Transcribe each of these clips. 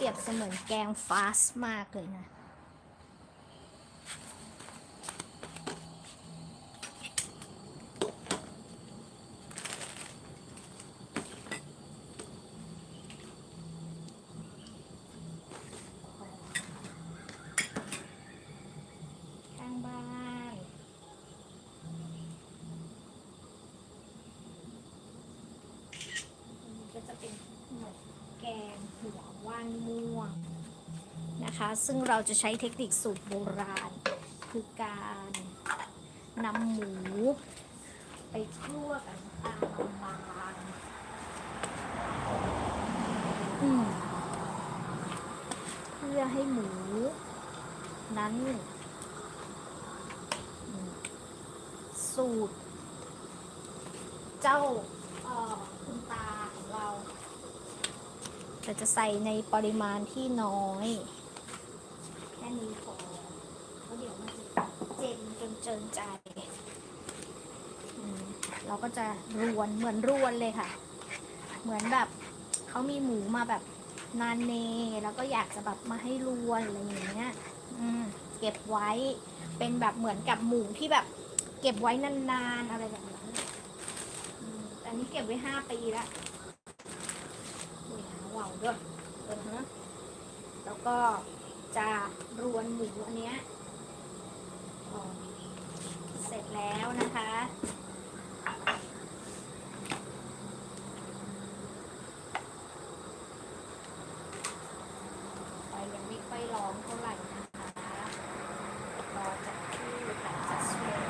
เปรียบเสมือนแกงฟาสมากเลยนะ ข้างบ้าน ก็จะเป็นเหมกแกงานม่วงนะคะ ซึ่งเราจะใช้เทคนิคสูตรโบราณ คือการนำหมู ไปคั่วกับตาลบางเพื่อให้หมู นั้น สูตร เจ้าเอ่อคุณตาของเรา แต่จะใส่ในปริมาณที่น้อย แค่นี้พอเพราะเดี๋ยวมันจะเจ็บจนเจินใจ เราก็จะรวนเหมือนรวนเลยค่ะ เหมือนแบบเขามีหมูมาแบบนานเนแล้วก็อยากจะแบบมาให้รวนอะไรอย่างเงี้ยอืมเก็บไว้เป็นแบบเหมือนกับหมูที่แบบ เก็บไว้นานๆอะไรแบบนั้นแต่นนี้เก็บไว้ห้าปีและนี่หา ว่าวด้วยเออฮะแล้วก็จะรวนหมูอันเนี้ยเสร็จแล้วนะคะไฟยังไม่ค่อยร้อนเท่าไหร่นะคะรอจากที่ค่ะจัดสเปรย์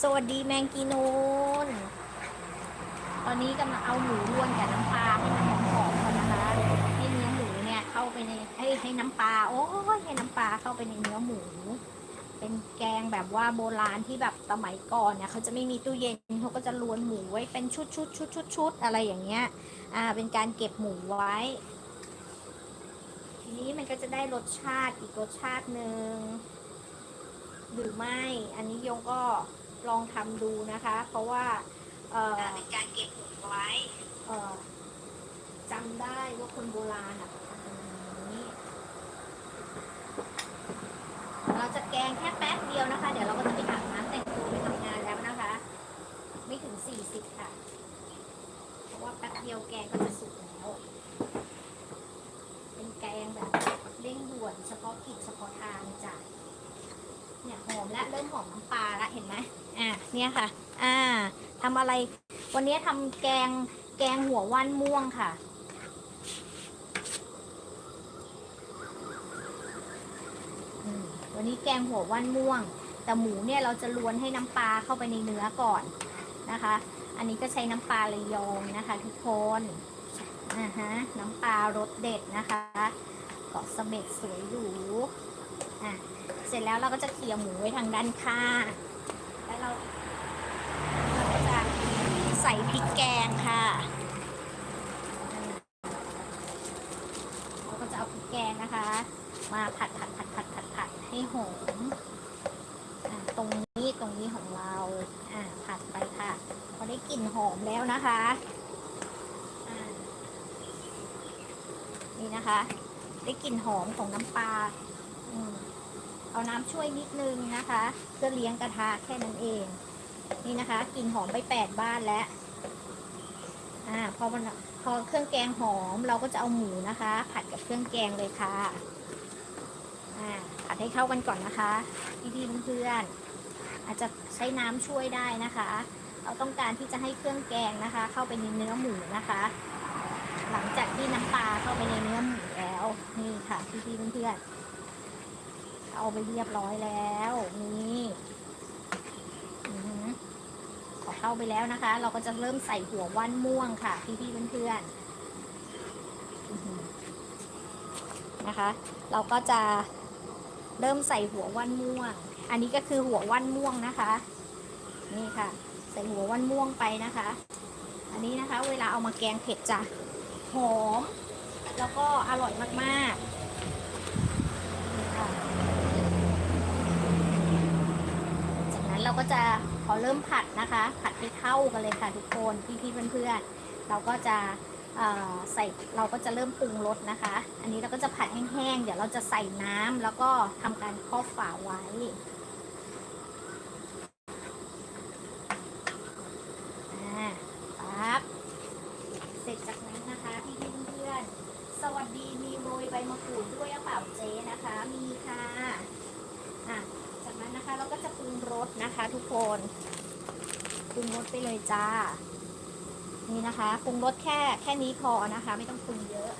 สวัสดีแมงกีนู อนนี้กำลังเอาหมูรวนกับน้ำปลาให้มันหอมๆก่อนนะคะให้เนื้อหมูเนี่ยเข้าไปในให้ให้น้ำปลาโอ้ยให้น้ำปลาเข้าไปในเนื้อหมู เป็นแกงแบบว่าโบราณที่แบบสมัยก่อนเนี่ยเขาจะไม่มีตู้เย็นเขาก็จะรวนหมูไว้เป็นชุดชุดชุดชุดชุดอะไรอย่างเงี้ย อ่า เป็นการเก็บหมูไว้ ทีนี้มันก็จะได้รสชาติอีกรสชาติหนึ่งหรือไม่ อันนี้ยงก็ลองทำดูนะคะ เพราะว่า เอ่อเป็นการเก็บหมูไว้เอ่อจำได้ว่าคนโบราณอะทำอย่างนี้ เราจะแกงแค่แป๊บเดียวนะคะ เดี๋ยวเราก็จะไปอาบน้ำแต่งตัวไปทำงานแล้วนะคะ ไม่ถึง40ค่ะ เพราะว่าแป๊บเดียวแกงก็จะสุกแล้ว เป็นแกงแบบเร่งด่วนเฉพาะกิจเฉพาะทางจ้ะเนี่ยหอมและเริ่มหอมน้ำปลาละเห็นไหมอะเนี่ยค่ะ อ่า ทำอะไร วันนี้ทำแกงแกงหัวว่านม่วงค่ะ วันนี้แกงหัวว่านม่วง แต่หมูเนี่ยเราจะลวนให้น้ำปลาเข้าไปในเนื้อก่อนนะคะ อันนี้ก็ใช้น้ำปลาระยองนะคะทุกคนอ่าฮะน้ำปลารสเด็ดนะคะเกาะเสม็ดสวยหรูอะเสร็จแล้วเราก็จะเขี่ยหมูไว้ทางด้านข้างแล้วเรา ใส่พริกแกงค่ะเราก็จะเอาพริกแกงนะคะ มาผัดผัดผัดผัดผัดผัดให้หอมตรงนี้ตรงนี้ของเราอะผัดไปค่ะพอได้กลิ่นหอมแล้วนะคะะนี่นะคะ ได้กลิ่นหอมของน้ำปลาอเอาน้ำช่วยนิดนึงนะคะเพื่อเลี้ยงกระทะแค่นั้นเอง นี่นะคะกลิ่นหอมไปแปดบ้านแล้วอ่าพอมันพอเครื่องแกงหอมเราก็จะเอาหมูนะคะ ผัดกับเครื่องแกงเลยค่ะอ่าผัดให้เข้ากันก่อนนะคะพี่ๆเพื่อนๆอาจจะใช้น้ำช่วยได้นะคะ เราต้องการที่จะให้เครื่องแกงนะคะ เข้าไปในเนื้อหมูนะคะ หลังจากที่น้ำปลาเข้าไปในเนื้อหมูแล้วนี่ค่ะพี่ๆเพื่อนๆเอาไปเรียบร้อยแล้วนี่ พอเข้าไปแล้วนะคะ เราก็จะเริ่มใส่หัวว่านม่วงค่ะ พี่ๆเพื่อนๆอื้อหือนะคะ เราก็จะเริ่มใส่หัวว่านม่วง อันนี้ก็คือหัวว่านม่วงนะคะ นี่ค่ะ ใส่หัวว่านม่วงไปนะคะ อันนี้นะคะ เวลาเอามาแกงเผ็ดจะหอม แล้วก็อร่อยมากๆนี่ค่ะจา ก็จะพอเริ่มผัดนะคะ ผัดให้เข้ากันเลยค่ะทุกคนพี่ๆเพื่อนๆเราก็จะใส่เราก็จะเริ่มปรุงรสนะคะ อันนี้เราก็จะผัดแห้งๆ เดี๋ยวเราจะใส่น้ำแล้วก็ทำการครอบฝาไว้ ปั๊บ เสร็จจากนั้นนะคะพี่ๆเพื่อนสวัสดีมีโรยใบมะกรูดด้วยหรือเปล่าเจ๊นะคะ มีค่ะ อะ จากนั้นนะคะเราก็จะปรุงรสนะคะทุกคนปรุงรสไปเลยจ้า นี่นะคะปรุงรสแค่แค่นี้พอนะคะ ไม่ต้องปรุงเยอะ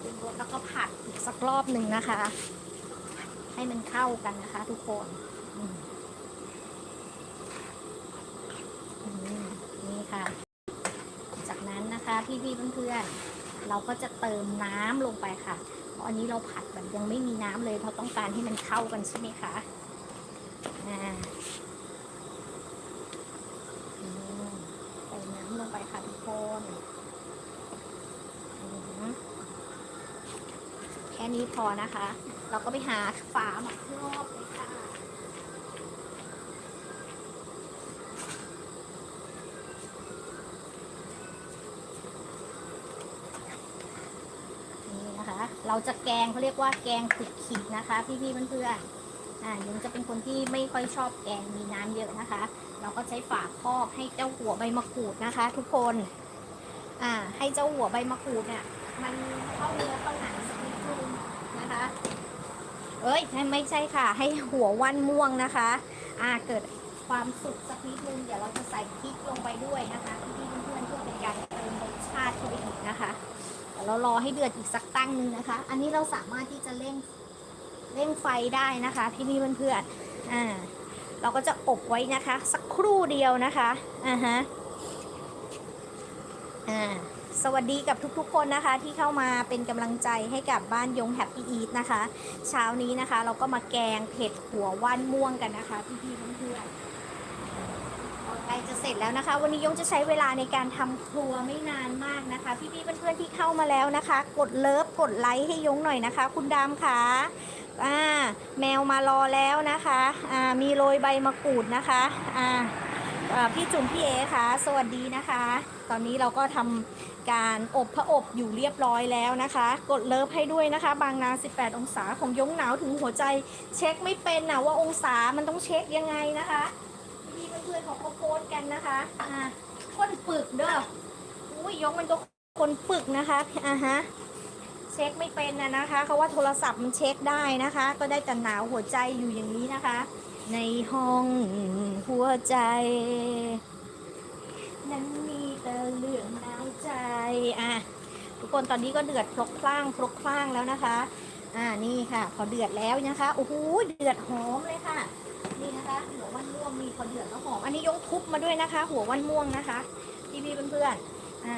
ปรุงรสแล้วก็ผัดอีกสักรอบหนึ่งนะคะ ให้มันเข้ากันนะคะ ทุกคนนี่ค่ะ จากนั้นนะคะพี่พี่ๆเพื่อนๆเราก็จะเติมน้ำลงไปค่ะ อันนี้เราผัดแบบยังไม่มีน้ำเลยเพราะต้องการให้มันเข้ากันใช่ไหมคะอ่าใส่น้ำลงไปค่ะทุกคนแค่นี้พอนะคะ เราก็ไปหาฝามารอบเลยค่ะ นี่นะคะ เราจะแกงเขาเรียกว่าแกงขุดขิดนะคะ พี่ๆเพื่อนๆอ่ายังจะเป็นคนที่ไม่ค่อยชอบแกงมีน้ำเยอะนะคะ เราก็ใช้ฝาครอบให้เจ้าหัวใบมะกรูดนะคะ ทุกคนอ่าให้เจ้าหัวใบมะกรูดเนี่ยมันเข้าเนื้อเข้าหนังสักนิดนึงนะคะ เอ้ยไม่ใช่ค่ะ ให้หัววันม่วงนะคะอ่าเกิดความสุกสักนิดนึงเดี๋ยวเราจะใส่พริกลงไปด้วยนะคะพี่ๆเพื่อนๆเพื่อเป็นการเติมรสชาติเข้าไปอีกนะคะ เรารอให้เดือดอีกสักตั้งหนึ่งนะคะ อันนี้เราสามารถที่จะเร่งเร่งไฟได้นะคะพี่นี่เพื่อนๆอ่าเราก็จะอบไว้นะคะ สักครู่เดียวนะคะอ่าฮะอ่าสวัสดีกับทุกๆคนนะคะที่เข้ามาเป็นกำลังใจให้กับบ้านยงแฮปปี้อีทนะคะ เช้านี้นะคะ เราก็มาแกงเผ็ดหัวว่านม่วงกันนะคะพี่ๆเพื่อนๆ ใกล้จะเสร็จแล้วนะคะ วันนี้ยงจะใช้เวลาในการทำครัวไม่นานมากนะคะ พี่ๆเพื่อนๆที่เข้ามาแล้วนะคะ กดเลิฟกดไลค์ให้ยงหน่อยนะคะ คุณดำค่ะอ่าแมวมารอแล้วนะคะอ่ามีโรยใบมะกรูดนะคะอ่าอ่าพี่จุ๋มพี่เอค่ะ สวัสดีนะคะ ตอนนี้เราก็ทำการอบพระอบอยู่เรียบร้อยแล้วนะคะ กดเลิฟให้ด้วยนะคะ บางนา 18 องศาของยงหนาวถึงหัวใจ เช็คไม่เป็นนะว่าองศามันต้องเช็คยังไงนะคะ พี่ๆเพื่อนๆเขาโพสต์กันนะคะอ่าคนปึกเด้ออุ้ยยกมันก็คนปึกนะคะอ่าฮะเช็คไม่เป็นนะนะคะเขาว่าโทรศัพท์มันเช็คได้นะคะ ก็ได้แต่หนาวหัวใจอยู่อย่างนี้นะคะ ในห้องหัวใจ นั้นมีแต่เรื่องหนาวใจอะทุกคนตอนนี้ก็เดือดพลกพล่างพลกพล่างแล้วนะคะ อ่านี่ค่ะ พอเดือดแล้วนะคะโอ้โหเดือดหอมเลยค่ะ หัววันม่วงมีพอเดือดแล้วหอม อันนี้ยงทุบมาด้วยนะคะ หัววันม่วงนะคะ พี่พี่ๆเพื่อนๆอ่า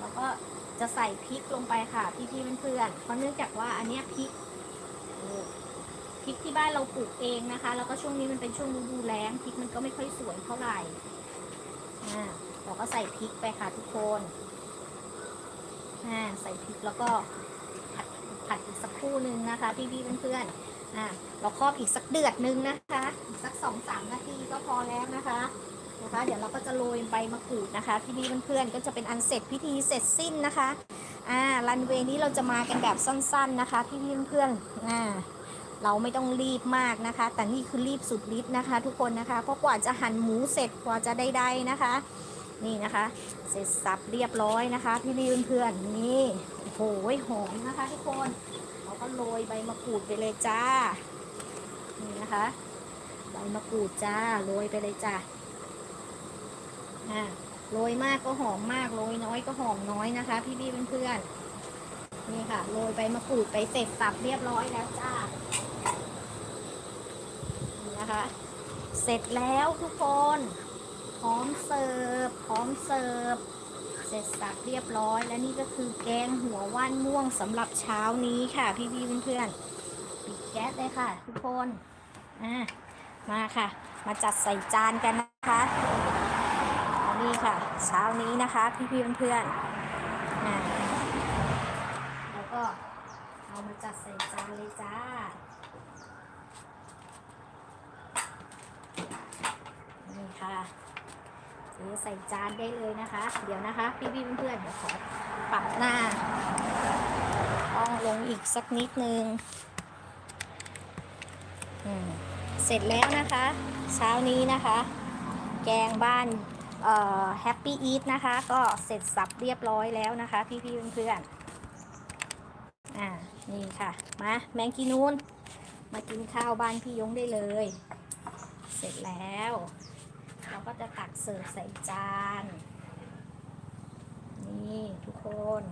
แล้วก็จะใส่พริกลงไปค่ะพี่พี่ๆเพื่อนๆเพราะเนื่องจากว่าอันเนี้ยพริกพริกที่บ้านเราปลูกเองนะคะ แล้วก็ช่วงนี้มันเป็นช่วงฤดูแล้งพริกมันก็ไม่ค่อยสวยเท่าไหร่อ่าเราก็ใส่พริกไปค่ะทุกคนอ่าใส่พริกแล้วก็ผัดผัดอีกสักครู่หนึ่งนะคะพี่พี่ๆเพื่อนๆ อ่าเราครอบอีกสักเดือดหนึงนะคะอีกสักสองสามนาทีก็พอแล้วนะคะนะคะ เดี๋ยวเราก็จะโรยใบมะกรูดนะคะพี่พี่เพื่อนๆก็จะเป็นอันเสร็จพิธีเสร็จสิ้นนะคะอ่ารันเวย์นี้เราจะมากันแบบสั้น ๆนะคะพี่พี่เพื่อนๆอ่าเราไม่ต้องรีบมากนะคะ แต่นี่คือรีบสุดฤทธิ์นะคะ ทุกคนนะคะ เพราะกว่าจะหั่นหมูเสร็จกว่าจะได้ๆนะคะ นี่นะคะ เสร็จสับเรียบร้อยนะคะ พี่พี่เพื่อนๆนี่โอ้โหหอมนะคะ ทุกคน ก็โรยใบมะกรูดไปเลยจ้า นี่นะคะ ใบมะกรูดจ้าโรยไปเลยจ้าอ่าโรยมากก็หอมมากโรยน้อยก็หอมน้อยนะคะ พี่พี่เพื่อนๆนี่ค่ะโรยใบมะกรูดไปเสร็จสับเรียบร้อยแล้วจ้านี่นะคะ เสร็จแล้วทุกคนพร้อมเสิร์ฟพร้อมเสิร์ฟ เสร็จสับเรียบร้อย และนี่ก็คือแกงหัวว่านม่วงสำหรับเช้านี้ค่ะพี่พี่ๆเพื่อนๆปิดแก๊สเลยค่ะ ทุกคนอ่ามาค่ะ มาจัดใส่จานกันนะคะนี่ค่ะ เช้านี้นะคะ พี่ๆเพื่อนๆอ่าแล้วก็เอามาจัดใส่จานเลยจ้านี่ค่ะ เสใส่จานได้เลยนะคะ เดี๋ยวนะคะ พี่พี่เพื่อนๆเดี๋ยวขอปรับหน้าต้องลงอีกสักนิดนึงเสร็จแล้วนะคะ เช้านี้นะคะ แกงบ้านเอ่อแฮปปี้อีทนะคะ ก็เสร็จสับเรียบร้อยแล้วนะคะ พี่พี่เพื่อนๆอ่านี่ค่ะ มาแมงกีนูนมากินข้าวบ้านพี่ยงได้เลย เสร็จแล้ว ก็จะตักเสิร์ฟใส่จาน นี่ทุกคน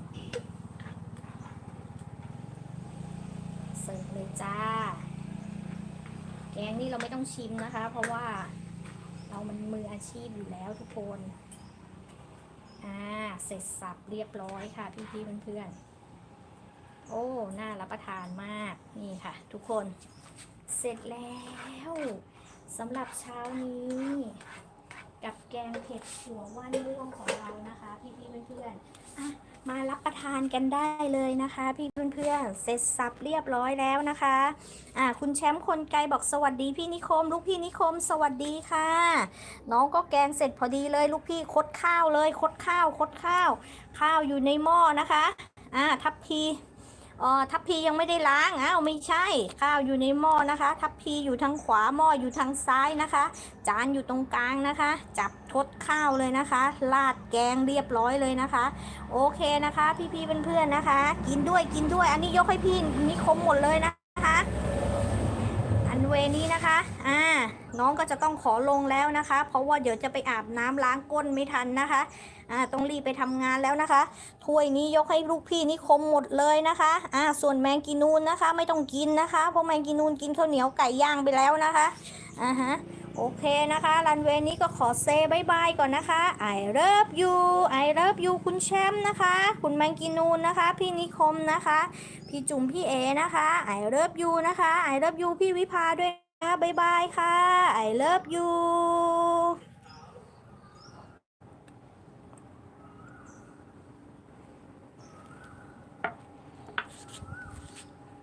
เสิร์ฟเลยจ้า แกงนี่เราไม่ต้องชิมนะคะ เพราะว่าเรามันมืออาชีพอยู่แล้วทุกคน อ่า เสร็จสับเรียบร้อยค่ะพี่ๆเพื่อนๆ โอ้ น่ารับประทานมาก นี่ค่ะ ทุกคน เสร็จแล้วสำหรับเช้านี้ กับแกงเผ็ดหัวว่านม่วงของเรานะคะ พี่ๆเพื่อนๆอะมารับประทานกันได้เลยนะคะ พี่เพื่อนๆเสร็จสับเรียบร้อยแล้วนะคะอะคุณแชมป์คนไกลบอกสวัสดีพี่นิคม ลูกพี่นิคม สวัสดีค่ะ น้องก็แกงเสร็จพอดีเลย ลูกพี่คดข้าวเลย คดข้าว คดข้าว ข้าวอยู่ในหม้อนะคะอ่าทัพพี อ๋อทัพพียังไม่ได้ล้างอ้าวไม่ใช่ ข้าวอยู่ในหม้อนะคะ ทัพพีอยู่ทางขวาหม้ออยู่ทางซ้ายนะคะ จานอยู่ตรงกลางนะคะ จับทดข้าวเลยนะคะราดแกงเรียบร้อยเลยนะคะ โอเคนะคะ พี่ๆเพื่อนๆนะคะ กินด้วยกินด้วย อันนี้ยกให้พี่นิคมหมดเลยนะ เวนี้นะคะ อ่า น้องก็จะต้องขอลงแล้วนะคะ เพราะว่าเดี๋ยวจะไปอาบน้ำล้างก้นไม่ทันนะคะ อ่า ต้องรีบไปทำงานแล้วนะคะ ถ้วยนี้ยกให้ลูกพี่นิคมหมดเลยนะคะ อ่า ส่วนแมงกินูนนะคะ ไม่ต้องกินนะคะ เพราะแมงกินูนกินข้าวเหนียวไก่ย่างไปแล้วนะคะ อ่าฮะ โอเคนะคะรันเวย์นี้ก็ขอเซบายบายก่อนนะคะ I love you I love you คุณแชมป์นะคะ คุณแมงกินูนนะคะ พี่นิคมนะคะ พี่จุ๋มพี่เอนะคะ I love you นะคะ I love you พี่วิภาด้วยนะคะบายบายค่ะ I love you